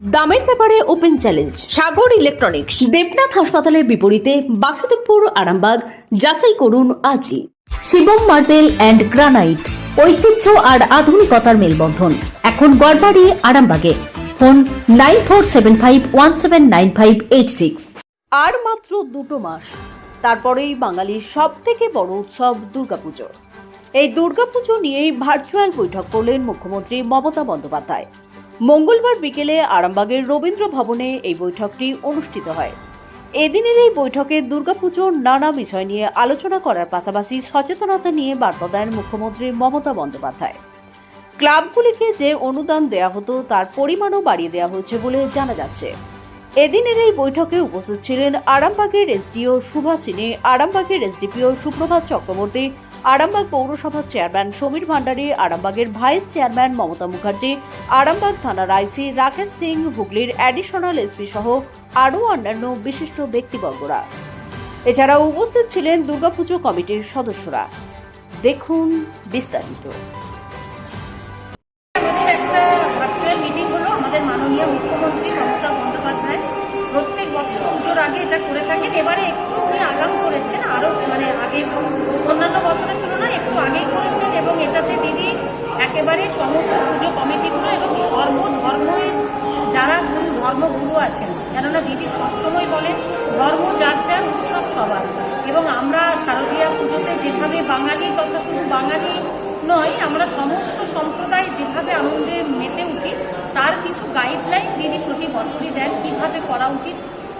দামের ব্যাপারে open challenge Sagar electronics Debnath হাসপাতালের বিপরীতে বাসুদেবপুর, আরামবাগ, যাচাই করুন আজই। শিবম মার্বেল অ্যান্ড গ্রানাইট ঐতিহ্য আর আধুনিকতার মেলবন্ধন। এখন গড়বাড়ি, আরামবাগে। Phone nine four seven five one seven nine five eight six. আর মাত্র দুটো মাস, তারপরেই বাঙালির সব থেকে বড় উৎসব দুর্গাপুজো। এই দুর্গাপুজো নিয়েই ভার্চুয়াল বৈঠক করলেন মুখ্যমন্ত্রী মমতা বন্দ্যোপাধ্যায়। মঙ্গলবার বিকেলে আরামবাগের রবীন্দ্র ভবনে এই বৈঠকটি অনুষ্ঠিত হয়। এদিনের এই বৈঠকে দুর্গাপুজোর নানা বিষয় নিয়ে আলোচনা করার পাশাপাশি সচেতনতা নিয়ে বার্তা দেন মুখ্যমন্ত্রী মমতা বন্দ্যোপাধ্যায়। ক্লাবগুলিকে যে অনুদান দেয়া হতো, তার পরিমাণও বাড়িয়ে দেওয়া হয়েছে বলে জানা যাচ্ছে। এদিনের এই বৈঠকে উপস্থিত ছিলেন আরামবাগের এসডিও সুভাষিনী আরামবাগের এসডিপিও সুপ্রভাত চক্রবর্তী আরামবাগ পৌরসভার চেয়ারম্যান সমীর ভান্ডারী, আরামবাগের ভাইস চেয়ারম্যান মমতা মুখার্জি, আরামবাগ থানার আইসি রাকেশ সিং, হুগলির অ্যাডিশনাল এসপি সহ আরও অন্যান্য বিশিষ্ট ব্যক্তিবর্গরা। এছাড়া উপস্থিত ছিলেন দুর্গাপুজো কমিটির সদস্যরা। দেখুন বিস্তারিত। মিটিং হলো আমাদের মাননীয় মুখ্যমন্ত্রী বন্দ্যোপাধ্যায়। প্রত্যেক বছর আগে এটা করে থাকেন। এবারে একটু উনি আগাম করেছেন আরও মানে আগে বাঙালি নয়, আমরা সমস্ত সম্প্রদায় যেভাবে আনন্দে মেতে উঠি, তার কিছু গাইডলাইন দিদি প্রতি বছরই দেন কীভাবে করা উচিত।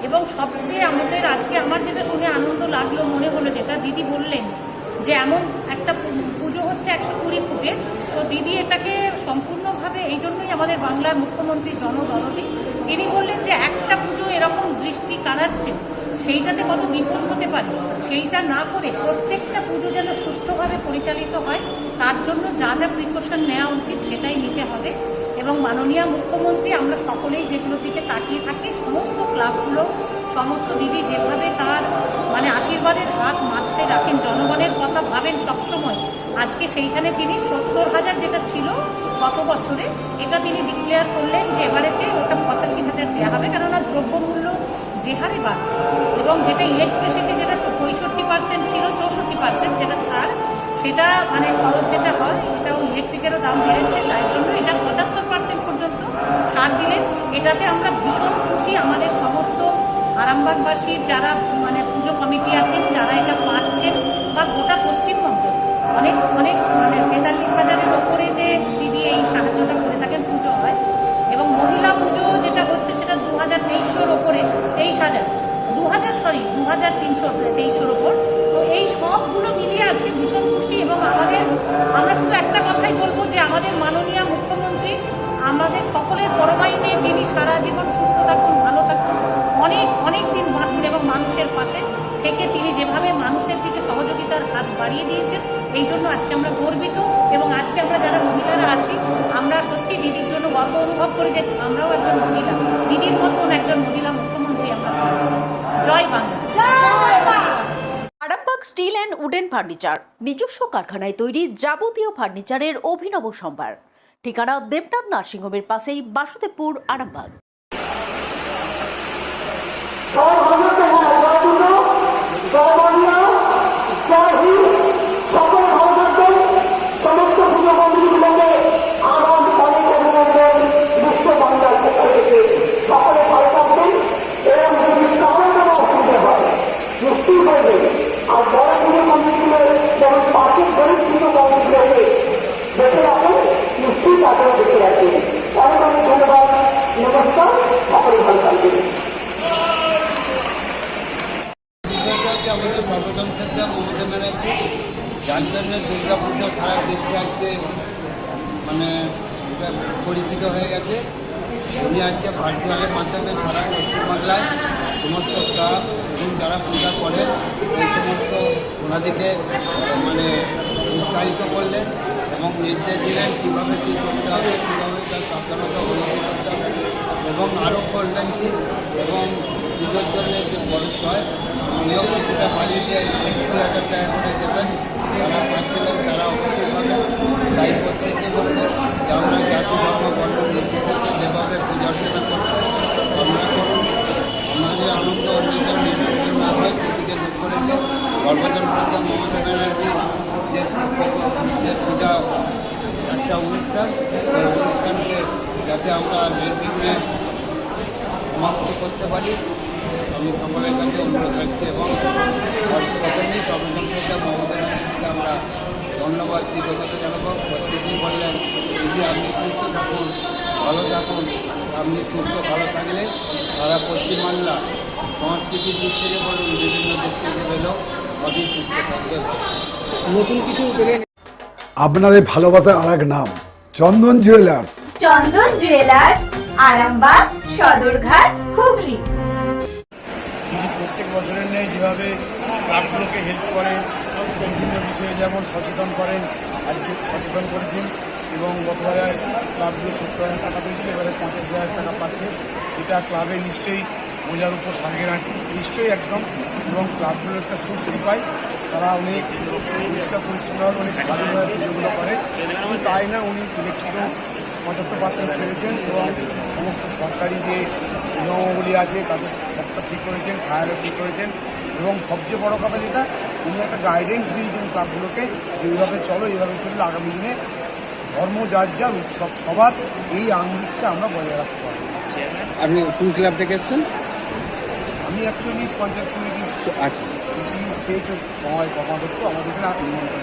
এবং সবচেয়ে আমাদের আজকে আমার যেটা শুনে আনন্দ লাগল, মনে হলো যেটা দিদি বললেন, যে এমন একটা পুজো হচ্ছে একশো কুড়ি ফুটে। তো দিদি এটাকে সম্পূর্ণভাবে এই জন্যই আমাদের বাংলার মুখ্যমন্ত্রী জনদরদি। তিনি বললেন যে একটা পুজো এরকম দৃষ্টি কাড়াচ্ছে। সেইটাতে কত বিপদ হতে পারে, সেইটা না করে প্রত্যেকটা পুজো যেন সুষ্ঠুভাবে পরিচালিত হয়, তার জন্য যা যা প্রিকশন নেওয়া উচিত সেটাই নিতে হবে। এবং মাননীয় মুখ্যমন্ত্রী, আমরা সকলেই যেগুলোর দিকে তাকিয়ে থাকি, সমস্ত ক্লাবগুলো, সমস্ত দিদি যেভাবে তার মানে আশীর্বাদের হাত মারতে রাখেন জনগণের কথা ভাবেন সবসময়, আজকে সেইখানে তিনি সত্তর হাজার যেটা ছিল গত বছরে, এটা তিনি ডিক্লেয়ার করলেন যে এবারেতে ওটা পঁচাশি হাজার দেওয়া হবে। কেননা দ্রব্যমূল্য যে হারে বাড়ছে। এবং যেটা ইলেকট্রিসিটি যেটা পঁয়ষট্টি পার্সেন্ট ছিল, চৌষট্টি পার্সেন্ট যেটা ছাড়, সেটা মানে খরচ যেটা হয়, এটাও ইলেকট্রিকেরও দাম বেড়েছে, যার জন্য এটা পঁচাত্তর পার্সেন্ট পর্যন্ত ছাড় দিলেন এটাতে আমরা ভীষণ খুশি। আমাদের সমস্ত আরামবাগবাসীর যারা মানে পুজো কমিটি আছেন, যারা এটা পাচ্ছেন, বা গোটা পশ্চিমবঙ্গে অনেক অনেক মানে তেতাল্লিশ হাজারের ওপরেতে দিদি এই সাহায্যটা করে থাকেন পুজো হয় এবং মহিলা পুজো যেটা হচ্ছে সেটা দু হাজার তেইশশোর ওপরে, তেইশ হাজার। দু হাজার সরি দু হাজার তিনশো তেইশশোর ওপর। তো এই সবগুলো মিলিয়ে আজকে ভীষণ খুশি এবং আমাদের, আমরা শুধু একটা কথাই বলব যে আমাদের মাননীয় মুখ্যমন্ত্রী, আমাদের সকলের পরমাইনে তিনি সারা জীবন সুস্থ থাকুন, ভালো থাকুন, অনেক অনেক দিন বাঁচুন এবং মানুষের পাশে থেকে তিনি যেভাবে মানুষের দিকে সহযোগিতার হাত বাড়িয়ে দিয়েছেন, এই জন্য আজকে আমরা গর্বিত এবং আজকে আমরা যারা মহিলারা অনুভব করি যে আমরাও একজন মহিলা। দিদির মতন একজন মহিলা মুখ্যমন্ত্রী আমরা পেয়েছি জয় Bangla. Steel and wooden furniture, নিজস্ব কারখানায় তৈরি যাবতীয় ফার্নিচারের অভিনব সম্ভার। ঠিকানা দেবনাথ নার্সিংহোমের পাশেই বাসুদেবপুর, আরামবাগ সমস্ত পুজো মন্দিরগুলোকে আগাম অনেক অভিনন্দন বিশ্ব বাংলার পক্ষ থেকে সকলে ভালো থাকবেন এবং যদি কারও কোনো অসুবিধা হয় নিশ্চয়ই করবে আর বড় পুজো মন্দিরগুলো যেমন পাশের গরিব পুজো মন্দিরগুলোকে দেখে রাখেন নিশ্চয়ই তাদেরও দেখে রাখবেন অনেক অনেক ধন্যবাদ নমস্কার সকলে ভালো থাকবেন বিষয়টা হচ্ছে আমাদের সর্বপ্রথম ক্ষেত্রে মমতা ব্যানার্জি যার জন্য দুর্গা পুজো সারা দেশে আজকে মানে এটা হয়ে গেছে। উনি আজকে ভার্চুয়ালের মাধ্যমে সারা পশ্চিমবাংলায় সমস্ত ক্লাব এবং যারা পূজা করেন এই সমস্ত ওনাদেরকে মানে উৎসাহিত করলেন এবং নির্দেশ দিলেন কীভাবে কী করতে হবে, কীভাবে তার সাবধানতা অবলম্বন করতে হবে এবং আরও করলেন কি এবং পুজোর জন্য যে খরচ হয়, উনিও কিছুটা বাড়িয়ে দিয়ে, একটু হাজার টাকা করে দেবেন যারা পাচ্ছিলেন তারা অবশ্যই তাই প্রত্যেককে বলব যে আমরা জাতি ধর্ম বর্ণ নির্বিশেষে যেভাবে পূজা অর্চনা করতে সর্বজন সরকার মমতা যে পূজা একটা অনুষ্ঠান। সেই অনুষ্ঠানকে যাতে আমরা নির্বিঘ্নে সমাপ্ত করতে পারি, আমি সকলের কাছে অনুরোধ রাখছি এবং প্রথমেই সর্বজন সরকার মমতা ব্যানার্জিকে আমরা ধন্যবাদ কৃতজ্ঞতা জানাব। প্রত্যেকেই বললেন, দিদি, আপনি সুস্থ থাকুন, ভালো থাকুন, আপনি সুস্থ, ভালো থাকলে সারা পশ্চিমবাংলা সংস্কৃতির দিক থেকে বলুন, বিভিন্ন দিক থেকে বেরো নতুন কিছু আপনাদের ভালোবাসার আর এক নাম চন্দন জুয়েলার্স চন্দন জুয়েলার্স আরামবাগ সদরঘাট হুগলি। প্রত্যেক বছরের নেই যেভাবে ক্লাবগুলোকে হেল্প করেন বিভিন্ন বিষয়ে যেমন সচেতন করেন আজকে সচেতন করেছেন এবং গতবারে ক্লাবগুলো সত্তর হাজার টাকা পেয়েছিল এবারে পঞ্চাশ হাজার টাকা পাচ্ছে। এটা ক্লাবে নিশ্চয়ই বোঝার উপর রাখি নিশ্চয়ই একদম এবং ক্লাবগুলো একটা স্বস্তি পায়। তারা অনেক পরিষ্কার পরিচ্ছন্নভাবে অনেক ভালোভাবে পুজোগুলো করে। শুধু তাই না, উনি ইলেকট্রিকও পঁচাত্তর পার্সেন্ট ছেড়েছেন এবং সমস্ত সরকারি যে নিয়মাবলী আছে, তাদের সবটা ঠিক করেছেন ফায়ারও ঠিক করেছেন। এবং সবচেয়ে বড় কথা যেটা, উনি একটা গাইডেন্স দিয়েছেন ক্লাবগুলোকে যে এইভাবে চলো এইভাবে চললে আগামী দিনে ধর্ম, যার যার উৎসব, সবার এই আঙ্গিকটা আমরা বজায় রাখতে পারব। আপনি কোন ক্লাব থেকে এসছেন? আমি অ্যাকচুয়ালি পঞ্চায়েত সমিতি কৃষি সেচ ও সময় কর্মাধ্যক্ষ আমাদের এখানে নিমন্ত্রণ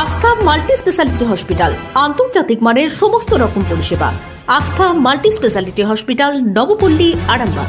আস্থা মাল্টি স্পেশালিটি হসপিটাল আন্তর্জাতিক মানের সমস্ত রকম পরিষেবা। Astha multi speciality hospital Nabapalli Arambagh.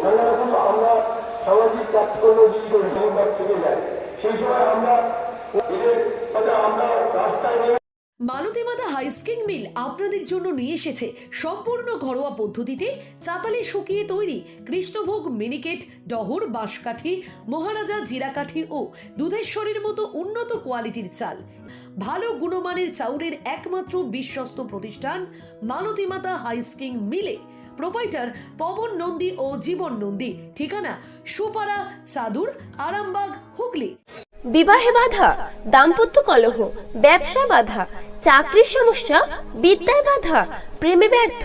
নানা রকম আমরা সামাজিক কাজকর্ম সংবাদ থেকে যায়, সেই সময় আমরা আমরা রাস্তায় নেমে মালতীমাতা হাই স্কিং মিল আপনাদের জন্য নিয়ে এসেছে সম্পূর্ণ ঘরোয়া পদ্ধতিতে চাতালে শুকিয়ে তৈরি কৃষ্ণভোগ মিনিকেট, ডহর, বাঁশকাঠি, মহারাজা জিরাকাঠি ও দুধেশ্বরীর মতো উন্নত কোয়ালিটির চাল। ভালো গুণমানের চাউরের একমাত্র বিশ্বস্ত প্রতিষ্ঠান মালতীমাতা হাই স্কিং মিলে। প্রোপাইটার পবন নন্দী ও জীবন নন্দী। ঠিকানা সুপারা চাদুর, আরামবাগ, হুগলি। বিবাহে বাধা, দাম্পত্য কলহ, ব্যবসা বাধা, চাকরির সমস্যা, বিদ্যায় বাধা, প্রেমে ব্যর্থ